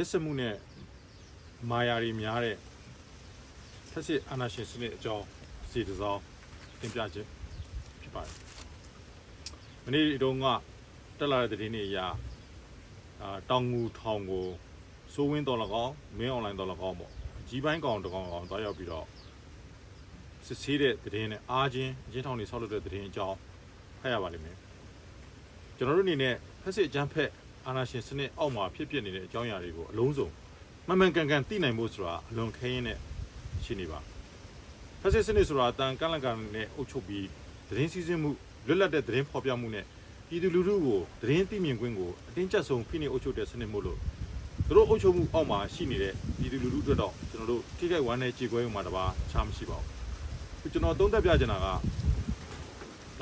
ရက်စက်မှုနဲ့မာယာတွေများတဲ့ဖက်စစ်အာဏာရှင်စနစ်အကြောင်းစီတစောင်းတင်ပြခြင်းဖြစ်ပါတယ်။မနေ့တုန်းကတက်လာတဲ့သတင်းတွေအရအာတောင်ငူထောင်ကိုစိုးဝင်းတော်လကောင်းမင်းအွန်လိုင်းတော်လကောင်းပေါ့ကြီးပိုင်းကောင်တကောင်ကောင်တွားရောက်ပြီးတော့စစ်ဆေးတဲ့သတင်းနဲ့အားချင်းအချင်းထောင်တွေဆောက်လုပ်တဲ့သတင်းအကြောင်းဖတ်ရပါလိမ့်မယ်။ကျွန်တော်တို့အနေနဲ့ဖက်စစ်အကြမ်းဖက် အာဏာရှင်စနစ်အောက်မှာဖြစ်ပျက်နေတဲ့အကြောင်းအရာတွေကိုအလုံးစုံမှန်မှန်ကန်ကန်သိနိုင်ဖို့ဆိုတာအလွန်ခဲရင်တဲ့ရှိနေပါဖက်စစ်စနစ်ဆိုတာအတန်ကန့်လန့်ကန်နဲ့အုပ်ချုပ်ပြီးသတင်းစီးဆင်းမှုလွတ်လပ်တဲ့သတင်းဖော်ပြမှုနဲ့ပြည်သူလူထုကိုသတင်းသိမြင်ခွင့်ကိုအတင်းကျပ်ဆုံးဖိနှိပ်အုပ်ချုပ်တဲ့စနစ်မို့လို့သူတို့အုပ်ချုပ်မှုအောက်မှာရှိနေတဲ့ပြည်သူလူထုအတွက်တော့ကျွန်တော်တို့ထိခိုက်ဝမ်းနဲ့ကြေကွဲမှုမှာတပါချားမရှိပါဘူးခုကျွန်တော်သုံးသပ်ပြချင်တာကဒေါ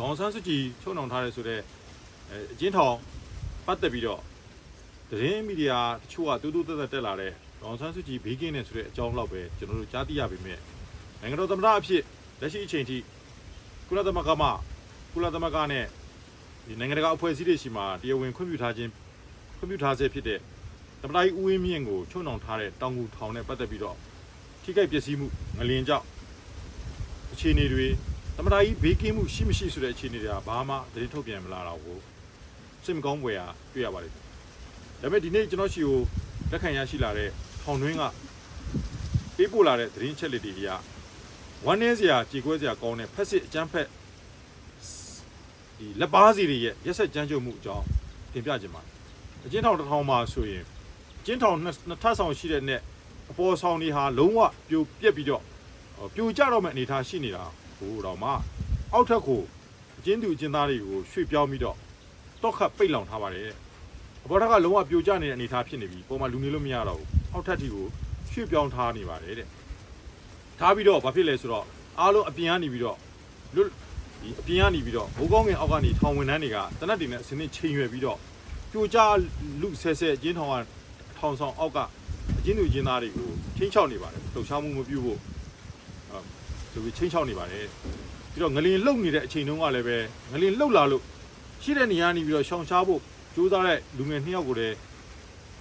အောင်ဆန်းစုကြည်ချုံနှောင်ထားတဲ့ဆိုတော့အဲအကျဉ်းထောင်ပတ်သက်ပြီးတော့ သတင်းမီဒီယာတချို့ကတူးတူးတက်တက်တက်လာတဲ့ဒေါန်ဆန်းစုကြည်ဘေးကင်းနေဆိုတဲ့အကြောင်းလောက်ပဲကျွန်တော်တို့ကြားသိရပေမဲ့နိုင်ငံတော်သမ္မတအဖြစ်လက်ရှိအချိန်ထိကုလသမဂ္ဂမှကုလသမဂ္ဂနဲ့ဒီနိုင်ငံတကာအဖွဲ့အစည်းတွေရှိမှတရားဝင်ခွင့်ပြုထားခြင်းခွင့်ပြုထားဆဲဖြစ်တဲ့သမ္မတကြီးဦးဝင်းမြင့်ကိုချုံနှောင်ထားတဲ့တောင်ငူထောင်နဲ့ပတ်သက်ပြီးတော့ထိခိုက်ပျက်စီးမှုငလျင်ကြောင့်အခြေအနေတွေသမ္မတကြီးဘေးကင်းမှုရှိမရှိဆိုတဲ့အခြေအနေတွေကဘာမှသတင်းထုတ်ပြန်မလာတော့ဘူးစိတ်မကောင်းဖွယ်ရာတွေ့ရပါလိမ့်မယ် ဒါပေမဲ့ဒီနေ့ကျွန်တော်ရှိကိုလက်ခံရရှိလာတဲ့ထောင်တွင်းကပေးပို့လာတဲ့သတင်းအချက်လက်တွေအရဝမ်းနည်းစရာကြေကွဲစရာကောင်းတဲ့ဖက်စစ်အကြမ်းဖက်ဒီလက်ပါစီတွေရဲ့ရက်ဆက်ကြမ်းကြုတ်မှုအကြောင်းတင်ပြခြင်းပါတယ်အကျဉ်းထောင်တစ်ထောင်မှာဆိုရင်အကျဉ်းထောင်နှစ်နှစ်ထပ်ဆောင်ရှိတဲ့နဲ့အပေါ်ဆောင်တွေဟာလုံးဝပြိုပြက်ပြီးတော့ဟောပြိုကျတော့မဲ့အနေအထားရှိနေတာဟိုတော့မှအောက်ထက်ကိုအကျဉ်းသူအကျဉ်းသားတွေကိုရွှေ့ပြောင်းပြီးတော့တော့ခတ်ပိတ်လောင်ထားပါတယ် အပေါ်ထက်ကလုံးဝပြိုကျနေတဲ့အနေအထားဖြစ်နေပြီပုံမှန်လူနေလို့မရတော့ဘူးအောက်ထက်ထိကိုရွှေ့ပြောင်းထားနေပါတယ်တဲ့ထားပြီးတော့ဘာဖြစ်လဲဆိုတော့အားလုံးအပြင်ကနေပြီးတော့လွတ်ဒီအပြင်ကနေပြီးတော့ဘိုးကောင်းငင်အောက်ကနေထောင်ဝင်နှန်းတွေကတနက်တင်နဲ့အစင်းနဲ့ချိန်ရွယ်ပြီးတော့ပြိုကျလူဆဲဆဲအကျဉ်းထောင်ကထောင်ဆောင်အောက်ကအကျဉ်းသူအကျဉ်းသားတွေကိုချင်းချောက်နေပါတယ်လှုပ်ရှားမှုမပြုဖို့အဲဆိုပြီးချင်းချောက်နေပါတယ်ပြီးတော့ငလင်လှုပ်နေတဲ့အချိန်တုန်းကလည်းပဲငလင်လှုပ်လာလို့ရှိတဲ့နေရာနေပြီးတော့ရှောင်ရှားဖို့ ကြိုးစားတဲ့လူငယ်နှစ်ယောက်ကိုလည်း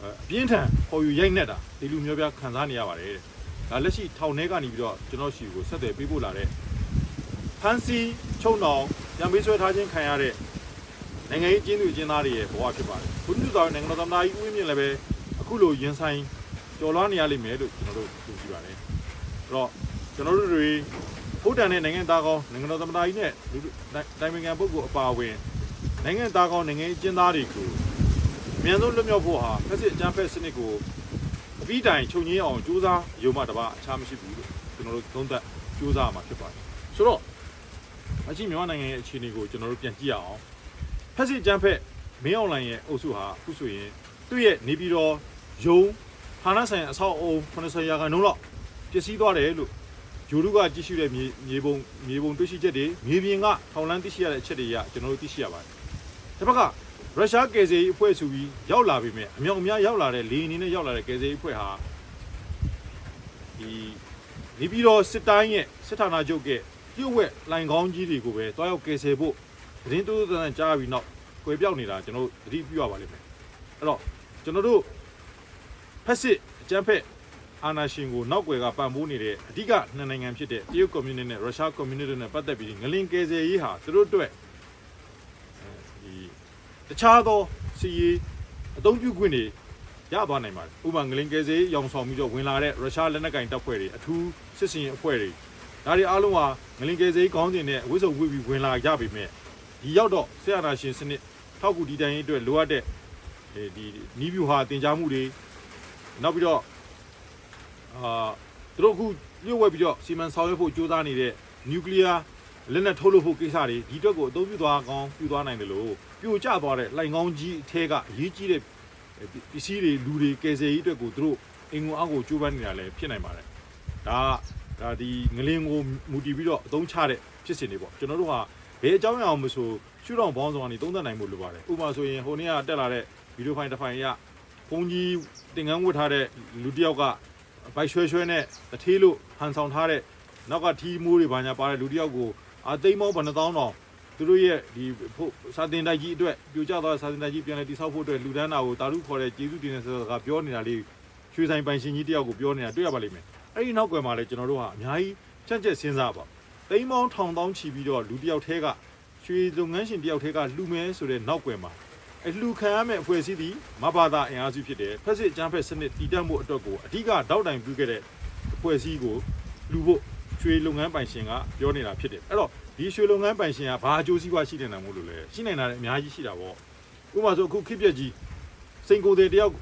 အဲအပြင်းထန်ပေါ်ယူရိုက်နေတာဒီလူမျိုးပြခံစားနေရပါတယ်တဲ့။ဒါလက်ရှိထောင်ထဲကနေပြီးတော့ကျွန်တော်ရှိကိုဆက်သွယ်ပေးပို့လာတဲ့ဖန်စီချုံနောင်ပြန်ပေးဆွဲထားခြင်းခံရတဲ့နိုင်ငံရေးကျင်းသူကျင်းသားတွေရဲ့ဘဝဖြစ်ပါတယ်။ဘုသူတော်နိုင်ငံတော်သမ္မတကြီးဦးဝင်းမြင့်လည်းပဲအခုလိုရင်ဆိုင်ကြော်လွှားနေရလိမ့်မယ်လို့ကျွန်တော်တို့သိကြပါတယ်။အဲ့တော့ကျွန်တော်တို့တွေဖုတ်တန်တဲ့နိုင်ငံသားကောင်းနိုင်ငံတော်သမ္မတကြီးနဲ့လူတိုင်ပင်ခံပုဂ္ဂိုလ်အပါအဝင် နိုင်ငံသားကောင်းနိုင်ငံအကျဉ်းသားတွေကိုအမြန်ဆုံးလွတ်မြောက်ဖို့ဟာဖက်စစ်အကြမ်းဖက်စနစ်ကိုအပြီးတိုင်ချုပ်ငင်းအောင်ကြိုးစားရုံမှတပါအခြားမရှိဘူးလို့ကျွန်တော်တို့သုံးသပ်ကြိုးစားမှာဖြစ်ပါတယ်ဆိုတော့အချင်းမြန်မာနိုင်ငံရဲ့အခြေအနေကိုကျွန်တော်တို့ပြန်ကြည့်ရအောင်ဖက်စစ်အကြမ်းဖက်မင်းအွန်လိုင်းရဲ့အုပ်စုဟာအခုဆိုရင်သူ့ရဲ့နေပြည်တော်ယုံဌာနဆိုင်ရာအဆောက်အအုံ80ရာခိုင်နှုန်းလောက်ပျက်စီးသွားတယ်လို့ဂျိုလူကကြည့်ရှုတဲ့မြေမြေပုံမြေပုံတွေ့ရှိချက်တွေမြေပြင်ကထောင်လန်းသိရှိရတဲ့အချက်တွေအရကျွန်တော်တို့သိရှိရပါတယ် တစ်ဖက်ကရုရှားကယ်ဆယ်ရေးအဖွဲ့ဆိုပြီးရောက်လာပြီမဲ့အမြောက်အများရောက်လာတဲ့လေအနေနဲ့ရောက်လာတဲ့ကယ်ဆယ်ရေးအဖွဲ့ဟာဒီနေပြည်တော်စစ်တိုင်းရဲ့စစ်ဌာနချုပ်ကပြုတ်ဝက်လိုင်ကောင်းကြီးတွေကိုပဲတွားရောက်ကယ်ဆယ်ဖို့သတင်းတိုးတိုးတန်းကြားပြီးနောက်ကွယ်ပြောက်နေတာကျွန်တော်တို့သတိပြုရပါလိမ့်မယ်အဲ့တော့ကျွန်တော်တို့ဖက်စစ်အကြမ်းဖက်အာဏာရှင်ကိုနောက်ွယ်ကပံ့ပိုးနေတဲ့အဓိကနှစ်နိုင်ငံဖြစ်တဲ့တရုတ်ကွန်မြူနတီနဲ့ရုရှားကွန်မြူနတီနဲ့ပတ်သက်ပြီးငလင်ကယ်ဆယ်ရေးဟာသူတို့အတွက်ဒီ တခြားသောစီရေးအသုံးပြုခွင့်တွေရသွားနိုင်ပါတယ်ဥပမာငလင်ကယ်ဆယ်ရေးရောင်ဆောင်ပြီးတော့ဝင်လာတဲ့ရုရှားလက်နက်ကင်တပ်ဖွဲ့တွေအထူးစစ်စင်ရေးအဖွဲ့တွေဒါတွေအားလုံးဟာငလင်ကယ်ဆယ်ရေးခေါင်းစဉ်နဲ့အဝိဇ္ဇုံဝိပြီးဝင်လာကြပြီမဲ့ဒီရောက်တော့ဆရာနာရှင်စနစ်ထောက်ကူဒီတိုင်းရေးအတွက်လိုအပ်တဲ့အဲဒီနီးဗျူဟာတင် जा မှုတွေနောက်ပြီးတော့အာသူတို့အခုလျှို့ဝှက်ပြီးတော့စီမံဆောင်ရွက်ဖို့ကြိုးစားနေတဲ့နျူက လ িয়ার လက်နက်ထုတ်လုပ်ဖို့ကိစ္စတွေဒီအတွက်ကိုအသုံးပြုသွားကောင်းပြုသွားနိုင်တယ်လို့ပြိုကျသွားတဲ့လိုင်ကောင်းကြီးအထဲကအရေးကြီးတဲ့ပစ္စည်းတွေလူတွေကယ်ဆယ်ရေးအတွက်ကိုသူတို့အင်္ဂုံအောက်ကိုကြိုးပမ်းနေတာလည်းဖြစ်နိုင်ပါတယ်ဒါကဒါဒီငလင်ကိုမူတည်ပြီးတော့အသုံးချတဲ့ဖြစ်စဉ်တွေပေါ့ကျွန်တော်တို့ဟာဘယ်အကြောင်းအရာမှမဆိုရှုထောင့်ဘောင်းဆောင်ကနေသုံးသပ်နိုင်ဖို့လိုပါတယ်ဥပမာဆိုရင်ဟိုနေ့ကတက်လာတဲ့ဗီဒီယိုဖိုင်တစ်ဖိုင်ရဘုံကြီးတင်ကန်းဝတ်ထားတဲ့လူတစ်ယောက်ကဘိုက်ရွှဲရွှဲနဲ့တထေးလို့ဟန်ဆောင်ထားတဲ့နောက်ကထီးမိုးတွေဘာညာပါတဲ့လူတစ်ယောက်ကို အာသိမ်းမောဘယ်နှသောင်းတောင်သူတို့ရဲ့ဒီဖို့စာတင်တိုက်ကြီးအတွက်ပြိုကျသွားတဲ့စာတင်တိုက်ကြီးပြန်လည်တည်ဆောက်ဖို့အတွက်လူဒန်းတာကိုတာရုခေါ်တဲ့ကျေးဇူးတင်တဲ့စကားပြောနေတာလေးရွှေဆိုင်ပိုင်ရှင်ကြီးတယောက်ကိုပြောနေတာတွေ့ရပါလိမ့်မယ်အဲ့ဒီနောက်ကွယ်မှာလည်းကျွန်တော်တို့ဟာအများကြီးချင့်ချက်စဉ်းစားပါတိမ်ပေါင်းထောင်တောင်းချီပြီးတော့လူတယောက်ထဲကရွှေလုပ်ငန်းရှင်တယောက်ထဲကလူမဲဆိုတဲ့နောက်ကွယ်မှာအလှခံရမယ့်အဖွဲ့အစည်းသည်မဘာသာအင်အားစုဖြစ်တယ်ဖက်စစ်အကြမ်းဖက်စနစ်တည်တံ့ဖို့အတွက်ကိုအဓိကတောက်တိုင်ပြုခဲ့တဲ့အဖွဲ့အစည်းကိုလူဖို့ ရွှေလုပ်ငန်းပိုင်ရှင်ကပြောနေတာဖြစ်တယ်အဲ့တော့ဒီရွှေလုပ်ငန်းပိုင်ရှင်ကဘာအကျိုးစီးပွားရှိနေတာမို့လို့လဲရှိနေတာလည်းအများကြီးရှိတာပေါ့ဥပမာဆိုအခုခစ်ပြက်ကြီးစိန်ကိုယ်တွေတယောက်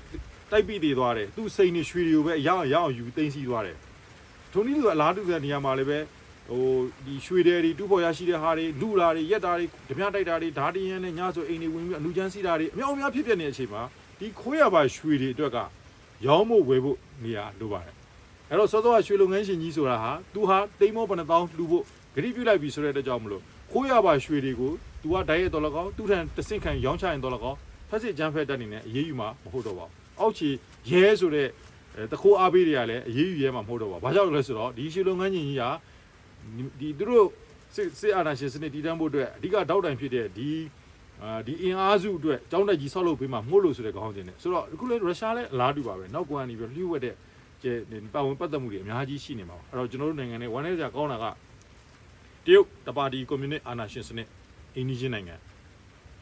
တိုက်ပြီးတည်သွားတယ်သူ့စိန်နေရွှေတွေကိုပဲအရောက်အရောက်ယူသိမ်းစီးသွားတယ်ထုံနည်းလူကအလားတူတဲ့နေရာမှာလည်းပဲဟိုဒီရွှေတွေတွေတူဖို့ရရှိတဲ့ဟာတွေလူလာတွေရက်တာတွေဓမြတိုက်တာတွေဓာတရန်နဲ့ညဆိုအိမ်တွေဝင်ပြီးအလူချမ်းစီးတာတွေအများအများဖြစ်ပြနေတဲ့အချိန်မှာဒီခိုးရပါရွှေတွေအတွက်ကရောင်းဖို့ဝယ်ဖို့နေရာလိုပါတယ် အဲ့တော့စောစောကရွှေလုပ်ငန်းရှင်ကြီးဆိုတာဟာသူဟာတိမ်မောဘယ်နှသောင်းလှူဖို့ဂရိပြုလိုက်ပြီဆိုတဲ့အတွက်ကြောင့်မလို့ခိုးရပါရွှေတွေကိုသူကဓာတ်ရဲတော်လကောက်သူ့ထံတဆင့်ခံရောင်းချရင်တော်လကောက်ဖက်စစ်ကြမ်းဖက်တက်နေနဲ့အေးအေးယူမှာမဟုတ်တော့ပါဘူးအောက်ချီရဲဆိုတဲ့အဲတခိုးအားပေးတွေကလည်းအေးအေးယူရဲမှာမဟုတ်တော့ပါဘူးဘာကြောင့်လဲဆိုတော့ဒီရွှေလုပ်ငန်းရှင်ကြီးဟာဒီသူတို့စစ်စစ်အာဏာရှင်စနစ်တည်တံ့ဖို့အတွက်အဓိကတောက်တိုင်ဖြစ်တဲ့ဒီအာဒီအင်အားစုအတွက်ကျောင်းတက်ကြီးဆောက်လုပ်ပေးမှမှုလို့ဆိုတဲ့ခေါင်းစဉ်နဲ့ဆိုတော့အခုလေရုရှားလည်းအလားတူပါပဲနောက်ကွန်ကနေပြီးလျှို့ဝှက်တဲ့ကျဲ ပတ်ဝင်ပတ်သက်မှုတွေအများကြီးရှိနေမှာပါအဲ့တော့ကျွန်တော်တို့နိုင်ငံနဲ့ဝမ်းနေကြကောင်းတာကတရုတ်တပါတီကွန်မြူနစ်အာဏာရှင်စနစ်အိန္ဒိယနိုင်ငံ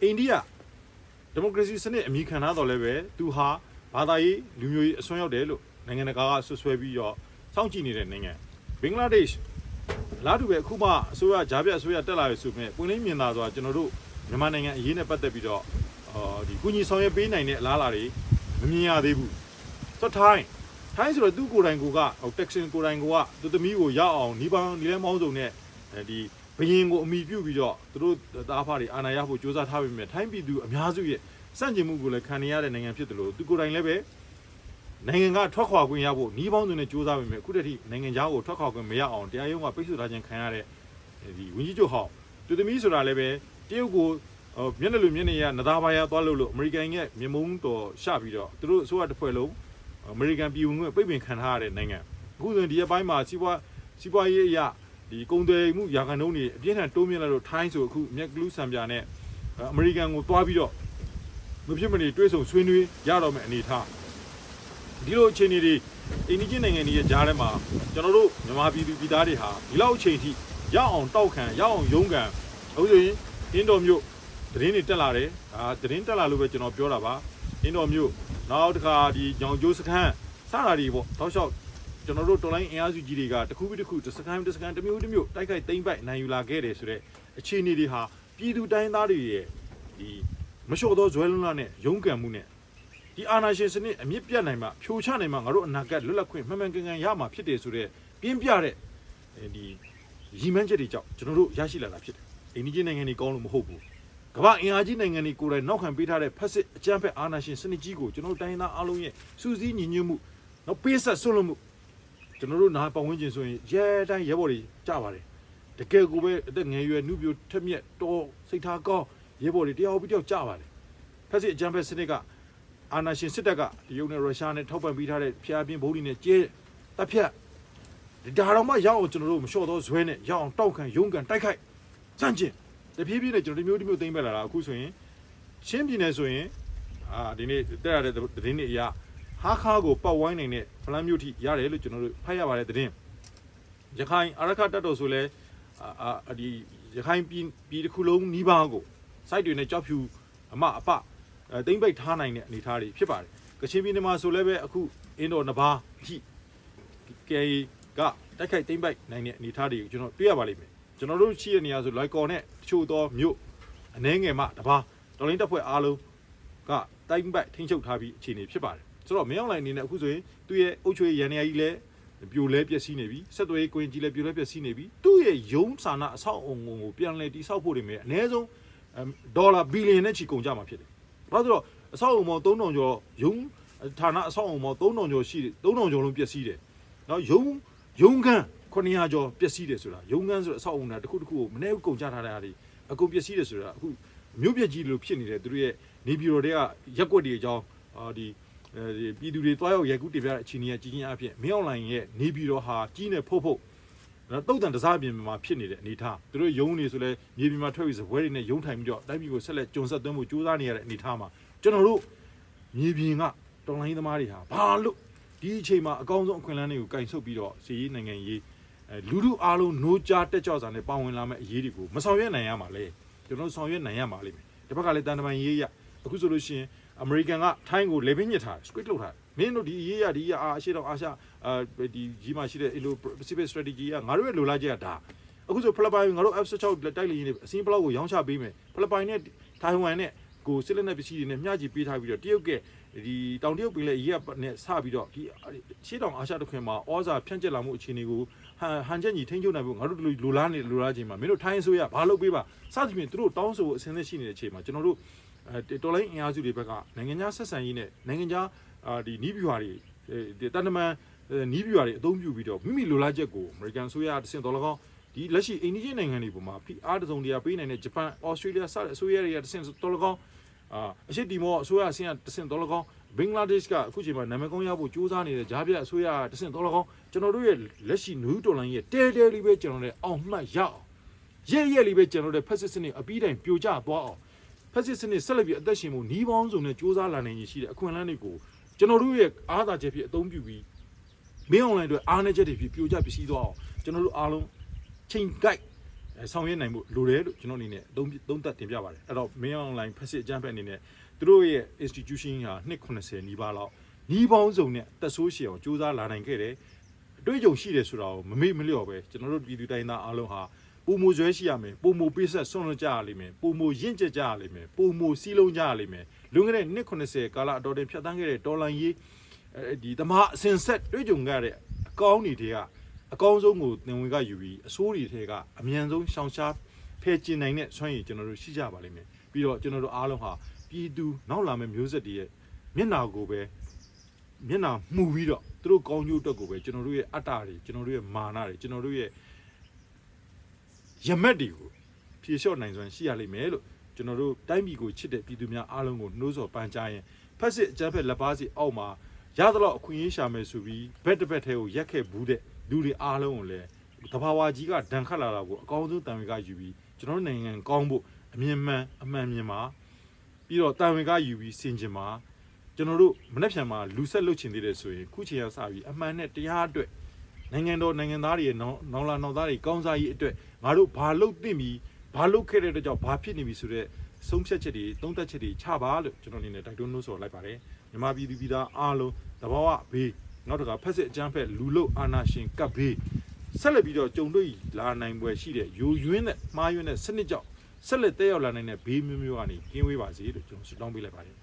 အိန္ဒိယဒီမိုကရေစီစနစ်အမိခံထားတော်လဲပဲသူဟာဘာသာရေးလူမျိုးရေးအစွန်းရောက်တယ်လို့နိုင်ငံတကာကဆွဆွဲပြီးတော့စောင့်ကြည့်နေတဲ့နိုင်ငံဘင်္ဂလားဒေ့ရှ်လားတူပဲအခုမှအစိုးရဂျားပြတ်အစိုးရတက်လာရဆိုပေမဲ့ပွင့်လင်းမြင်သာစွာကျွန်တော်တို့မြန်မာနိုင်ငံအရေးနဲ့ပတ်သက်ပြီးတော့အာဒီကုညီဆောင်ရွက်ပေးနိုင်တဲ့အလားအလာတွေမမြင်ရသေးဘူးဆိုတော့ထိုင်း ထိုင်းဆိုတော့သူ့ကိုယ်တိုင်ကိုကဟိုတက်ရှင်ကိုယ်တိုင်ကိုကသူသမီးကိုရအောင်နီးပေါင်းနီးလဲမောင်းစုံနဲ့အဲဒီဘရင်ကိုအမိပြုတ်ပြီးတော့သူတို့သားဖားတွေအာဏာရဖို့ကြိုးစားထားပေမဲ့ထိုင်းပြည်သူအများစုရဲ့စန့်ကျင်မှုကိုလည်းခံနေရတဲ့နိုင်ငံဖြစ်တယ်လို့သူကိုယ်တိုင်လည်းပဲနိုင်ငံကထွက်ခွာခွင့်ရဖို့နှီးပေါင်းစုံနဲ့စူးစမ်းပေမဲ့အခုတည်းထိနိုင်ငံခြားကိုထွက်ခွာခွင့်မရအောင်တရားရုံးကပိတ်ဆို့ထားခြင်းခံရတဲ့ဒီဝင်းကြီးချုပ်ဟောက်သူသမီးဆိုတာလည်းပဲတရုတ်ကိုဟိုမျက်နှာလူမျက်နှာရနသားပါရသွားလို့လို့အမေရိကန်ရဲ့မြေမုံတော်ရှပြီးတော့သူတို့အစိုးရတစ်ဖွဲ့လုံး အမေရိကန်ပြည်ဝင်ခွင့်ပိတ်ပင်ခံထားရတဲ့နိုင်ငံအခုဆိုရင်ဒီအပိုင်းမှာစီးပွားစီးပွားရေးအရာဒီကုန်သွယ်မှုရာခိုင်နှုန်းတွေအပြည့်အထန်တိုးမြင့်လာလို့ထိုင်းဆိုအခုမြက်ကလူးဆံပြနဲ့အမေရိကန်ကိုတွားပြီးတော့မဖြစ်မနေတွေးဆုံဆွေးနွေးရတော့မယ့်အနေအထားဒီလိုအခြေအနေတွေအိန္ဒိယနိုင်ငံတွေရဲ့ကြားထဲမှာကျွန်တော်တို့မြန်မာပြည်သူပြည်သားတွေဟာဒီလောက်အချိန်ထိရအောင်တောက်ခံရအောင်ရုန်းကန်အခုဆိုရင်အင်းတော်မြို့သတင်းတွေတက်လာတယ်ဒါသတင်းတက်လာလို့ပဲကျွန်တော်ပြောတာပါအင်းတော်မြို့ နောက်တစ်ခါဒီညောင်ကျိုးစခန်းစတာတွေပေါ့တောက်လျှောက်ကျွန်တော်တို့တော်လိုင်းအင်အားစုကြီးတွေကတစ်ခုပြီးတစ်ခုတစ်စခန်းတစ်စခန်းတစ်မျိုးတစ်မျိုးတိုက်ခိုက်သိမ့်ပိုက်နိုင်ယူလာခဲ့တယ်ဆိုတော့အခြေအနေတွေဟာပြည်သူတိုင်းသားတွေရဲ့ဒီမလျှော့သောဇွဲလွန်းလာနဲ့ရုန်းကန်မှုနဲ့ဒီအာဏာရှင်စနစ်အမြင့်ပြတ်နိုင်မှာဖြိုချနိုင်မှာငါတို့အနာဂတ်လွတ်လပ်ခွင့်မှန်မှန်ကန်ကန်ရမှာဖြစ်တယ်ဆိုတော့ပြင်းပြတဲ့အဲဒီရည်မှန်းချက်တွေကြောင့်ကျွန်တော်တို့ရရှိလာတာဖြစ်တယ်။အိန္ဒိယနိုင်ငံတွေကောင်းလို့မဟုတ်ဘူး။ ကမ္ဘာအင်အားကြီးနိုင်ငံတွေကိုယ်တိုင်နောက်ခံပေးထားတဲ့ဖက်စစ်အကြမ်းဖက်အာဏာရှင်စနစ်ကြီးကိုကျွန်တော်တို့တိုင်းသားအလုံးရဲ့စူးစီးညီညွတ်မှုနောက်ပေးဆက်ဆွလို့မှုကျွန်တော်တို့နားပတ်ဝန်းကျင်ဆိုရင်ရဲတိုင်းရဲဘော်တွေကြပါတယ်။တကယ်ကိုပဲအသက်ငယ်ရွယ်နှုပြထက်မြက်တော်စိတ်ထားကောင်းရဲဘော်တွေတယောက်ပြီးတယောက်ကြပါတယ်။ဖက်စစ်အကြမ်းဖက်စနစ်ကအာဏာရှင်စစ်တပ်ကတရုတ်နဲ့ရုရှားနဲ့ထောက်ပံ့ပေးထားတဲ့ဖျားပြင်းဗုံးတွေနဲ့ကျဲတပ်ဖြတ်ဒါတော့မှရအောင်ကျွန်တော်တို့မလျှော့တော့ဇွဲနဲ့ရအောင်တောက်ခံရုန်းကန်တိုက်ခိုက်စန့်ကျင် တဖြည်းဖြည်းနဲ့ကျွန်တော်ဒီမျိုးဒီမျိုးသိမ့်ပဲလာတာအခုဆိုရင်ချင်းပြည်နယ်ဆိုရင်အာဒီနေ့တက်ရတဲ့သတင်းတွေအရဟာခါကိုပတ်ဝိုင်းနိုင်တဲ့ဖလန်းမျိုးထိရတယ်လို့ကျွန်တော်တို့ဖတ်ရပါတယ်သတင်းရခိုင်အရခတ်တပ်တော်ဆိုလဲအာအာဒီရခိုင်ပြည်ပြည်တစ်ခုလုံးနီးပါးကိုစိုက်တွေနဲ့ကြောက်ဖြူအမအပအဲတိမ့်ပိတ်ထားနိုင်တဲ့အနေအထားတွေဖြစ်ပါတယ်ကချင်ပြည်နယ်မှာဆိုလည်းပဲအခုအင်းတော်နဘာအထိကဲကတိုက်ခိုက်တိမ့်ပိတ်နိုင်တဲ့အနေအထားတွေကိုကျွန်တော်တွေ့ရပါလိမ့်မယ် ကျွန်တော်တို့ရှိတဲ့နေရာဆိုလိုက်ကော်နဲ့တချို့သောမြို့အနှဲငယ်မှတဘာတော်လိုင်းတပ်ဖွဲ့အားလုံးကတိမ့်ပိတ်ထိန်းချုပ်ထားပြီးအခြေအနေဖြစ်ပါတယ်ဆိုတော့မင်းအောင်လိုင်အနေနဲ့အခုဆိုရင်သူ့ရဲ့အုပ်ချုပ်ရေးရန်နေရာကြီးလည်းပြိုလဲပျက်စီးနေပြီဆက်သွယ်ရေးကွင်းကြီးလည်းပြိုလဲပျက်စီးနေပြီသူ့ရဲ့ယုံစာနာအဆောက်အုံကိုပြန်လဲတိဆောက်ဖို့တွေမယ်အနည်းဆုံးဒေါ်လာဘီလီယံနဲ့ချီကုန်ကြမှာဖြစ်တယ်ဘာလို့လဲဆိုတော့အဆောက်အုံပေါင်း3000ကျော်ယုံဌာနအဆောက်အုံပေါင်း3000ကျော်ရှိတယ်3000ကျော်လုံးပျက်စီးတယ်။နောက်ယုံယုံခန်း 900ကျော်ပျက်စီးတယ်ဆိုတာယုံခန်းဆိုတဲ့အဆောက်အုံတာတစ်ခုတစ်ခုကိုမနေ့ကကုန်ကြထားတဲ့အားတွေအကုန်ပျက်စီးတယ်ဆိုတာအခုမြို့ပြကြီးလိုဖြစ်နေတယ်သူတို့ရဲ့နေပြည်တော်တွေကရက်ွက်တွေအကြောင်းအာဒီအဲဒီပြည်သူတွေတွားရောက်ရိုက်ကူးတင်ပြတဲ့အခြေအနေကကြီးကြီးအဖြစ်မင်းအွန်လိုင်းရဲ့နေပြည်တော်ဟာကြီးနေဖို့ဖို့နော်တုတ်တန်တစားပြင်မှာဖြစ်နေတဲ့အနေအထားသူတို့ယုံနေဆိုလဲမြေပြင်မှာထွက်ပြီးစပွဲတွေနဲ့ယုံထိုင်ပြီးတော့တိုင်းပြည်ကိုဆက်လက်ကြုံဆက်သွင်းမှုစူးစမ်းနေရတဲ့အနေအထားမှာကျွန်တော်တို့မြေပြင်ကတော်လိုင်းသမားတွေဟာဘာလို့ဒီအချိန်မှာအကောင်းဆုံးအခွင့်အလမ်းတွေကိုကင်ဆုပ်ပြီးတော့စီရေးနိုင်ငံရေးအဲ လူလူအားလုံး노ကြားတက်ကြွစွာနဲ့ပါဝင်လာမယ့်အရေးတွေကိုမဆောင်ရွက်နိုင်ရမှာလေကျွန်တော်တို့ဆောင်ရွက်နိုင်ရမှာလိမ့်မယ်တစ်ဘက်ကလည်းတန်တမန်ရေးရအခုဆိုလို့ရှိရင်အမေရိကန်ကထိုင်းကိုလေပင်းညစ်ထားတယ် script လုပ်ထားတယ်မင်းတို့ဒီအရေးရဒီအအာအရှိတော့အာရှအာဒီကြီးမှရှိတဲ့အဲ့လို Pacific strategy ကငါတို့ရဲ့လိုလားချက်ကဒါအခုဆိုဖိလစ်ပိုင်ငါတို့ F16 တိုက်လေရင်အစင်းဘလောက်ကိုရောင်းချပေးမယ်ဖိလစ်ပိုင်နဲ့ထိုင်ဝမ်နဲ့ကိုစစ်လက်နက်ပစ္စည်းတွေနဲ့မျှချီပေးထားပြီးတော့တရုတ်က ဒီတောင်တရုတ်ပင်လယ်ရေးရနဲ့စပြီးတော့ဒီရှေ့တောင်အာရှတခွင်မှာဩဇာဖြန့်ကျက်လာမှုအခြေအနေကိုဟန်ဟန်ချက်ညီထိန်းချုပ်နိုင်ဖို့ငါတို့လိုလားနေလိုလားချိန်မှာမင်းတို့ထိုင်းဆိုရဘာလုပ်ပေးပါစသဖြင့်သူတို့တောင်းဆိုဖို့အစင်းသက်ရှိနေတဲ့ချိန်မှာကျွန်တော်တို့အဲတော်လိုင်းအင်အားစုတွေဘက်ကနိုင်ငံခြားဆက်ဆံရေးနဲ့နိုင်ငံခြားအာဒီနီးပြွာတွေဒီတန်တမန်နီးပြွာတွေအသုံးပြုပြီးတော့မိမိလိုလားချက်ကိုအမေရိကန်ဆိုရတစ်ဆင့်တော်၎င်းဒီလက်ရှိအိန္ဒိယနိုင်ငံတွေပေါ်မှာ PR တစုံတရာပေးနိုင်တဲ့ဂျပန်ဩစတြေးလျစတဲ့အစိုးရတွေကတစ်ဆင့်တော်၎င်း အာအရှိတီမောအစိုးရအဆင့်ကတစ်ဆင့်တော်၎င်းဘင်္ဂလားဒေ့ရှ်ကအခုချိန်မှာနာမည်ကောင်းရဖို့စူးစမ်းနေတဲ့ဂျားပြအစိုးရကတစ်ဆင့်တော်၎င်းကျွန်တော်တို့ရဲ့လက်ရှိနယူးတော်လိုင်းရဲ့တဲတဲလေးပဲကျွန်တော်တို့အောင်မှတ်ရအောင်ရဲရဲလေးပဲကျွန်တော်တို့ဖက်စစ်စနစ်အပြီးတိုင်ပြိုကျသွားအောင်ဖက်စစ်စနစ်ဆက်လက်ပြီးအသက်ရှင်မှုနှီးပေါင်းစုံနဲ့စူးစမ်းလာနိုင်ရရှိတဲ့အခွင့်အလမ်းတွေကိုကျွန်တော်တို့ရဲ့အားသာချက်ဖြစ်အသုံးပြုပြီးမင်းအွန်လိုင်းအတွက်အားနည်းချက်တွေဖြစ်ပြိုကျပစ္စည်းသွားအောင်ကျွန်တော်တို့အားလုံးချိန်ကိုက်အဲ ဆောင်ရွက်နိုင်မှုလိုတယ်လို့ကျွန်တော်အနေနဲ့သုံးသုံးသပ်တင်ပြပါတယ်အဲ့တော့မင်းအွန်လိုင်းဖက်စစ်အကြမ်းဖက်အနေနဲ့သူတို့ရဲ့ institution ဟာ290နီးပါးလောက်နီးပေါင်းစုံနဲ့တက်ဆိုးရှည်အောင်စူးစမ်းလာနိုင်ခဲ့တယ်အတွေ့အကြုံရှိတယ်ဆိုတာကိုမမေ့မလျော့ပဲကျွန်တော်တို့ပြည်သူတိုင်းသားအားလုံးဟာပုံမူဇွဲရှိရမယ်ပုံမူပိဆက်ဆွန့်လွတ်ကြရလိမ့်မယ်ပုံမူရင့်ကျက်ကြရလိမ့်မယ်ပုံမူစီးလုံးကြရလိမ့်မယ်လွန်ခဲ့တဲ့290ကာလအတော်တင်ဖြတ်သန်းခဲ့တဲ့တော်လန်ရေးအဲဒီတမအစင်ဆက်တွေ့ကြုံခဲ့တဲ့အကောင်းတွေတွေက အကောင်းဆုံးကိုသင်ဝင်ကယူပြီးအစိုးတွေထဲကအမြန်ဆုံးရှောင်ရှားဖယ်ကျင်နိုင်တဲ့စွမ်းရည်ကျွန်တော်တို့ရှိကြပါလိမ့်မယ်ပြီးတော့ကျွန်တော်တို့အားလုံးဟာပြည်သူနောက်လာမယ့်မျိုးဆက်တွေရဲ့မျက်နာကိုပဲမျက်နာမှုပြီးတော့သူတို့ကောင်းကျိုးအတွက်ကိုပဲကျွန်တော်တို့ရဲ့အတ္တတွေကျွန်တော်တို့ရဲ့မာနတွေကျွန်တော်တို့ရဲ့ရမက်တွေကိုဖြေလျှော့နိုင်စွမ်းရှိရလိမ့်မယ်လို့ကျွန်တော်တို့တိုင်းပြည်ကိုချစ်တဲ့ပြည်သူများအားလုံးကိုနှိုးဆော်ပန်ကြားရင်ဖက်စစ်အကြမ်းဖက်လက်ပါစီအောက်မှာရသလောက်အခွင့်အရေးရှာမယ်ဆိုပြီးဘက်တစ်ဘက်ထဲကိုရက်ခဲ့ဘူးတဲ့ လူတွေအားလုံးကိုလည်းတဘာဝကြီးကဒဏ်ခတ်လာတာကိုအကောင်းဆုံးတန်တွေကယူပြီးကျွန်တော်တို့နိုင်ငံကောင်းဖို့အမြင်မှန်အမှန်မြင်ပါပြီးတော့တန်တွေကယူပြီးစင်ကျင်ပါကျွန်တော်တို့မနေ့ဖြန်မှာလူဆက်လုပ်ချင်သေးတယ်ဆိုရင်ခုချိန်ကစပြီးအမှန်နဲ့တရားအတွက်နိုင်ငံတော်နိုင်ငံသားတွေရဲ့နောင်နောင်လာနောင်သားတွေကောင်းစားရေးအတွက်ငါတို့ဘာလုပ်သင့်ပြီးဘာလုပ်ခဲ့တဲ့အတွက်ကြောင့်ဘာဖြစ်နေပြီဆိုတော့ဆုံးဖြတ်ချက်တွေသုံးသပ်ချက်တွေချပါလို့ကျွန်တော်အနေနဲ့တိုက်တွန်းလို့ဆိုလိုက်ပါတယ်မြန်မာပြည်သူပြည်သားအားလုံးတဘာဝဘေး နောက်တစ်ခါဖက်စစ်အကြမ်းဖက်လူလုအာနာရှင်ကပ်ဘေးဆက်လက်ပြီးတော့ကြုံတွေ့လာနိုင်ပွဲရှိတဲ့ယူယွင်းတဲ့မှားယွင်းတဲ့စနစ်ကြောင့်ဆက်လက်တက်ရောက်လာနိုင်တဲ့ဘေးမျိုးမျိုးကနေကင်းဝေးပါစေလို့ကျွန်တော်ဆုတောင်းပေးလိုက်ပါတယ်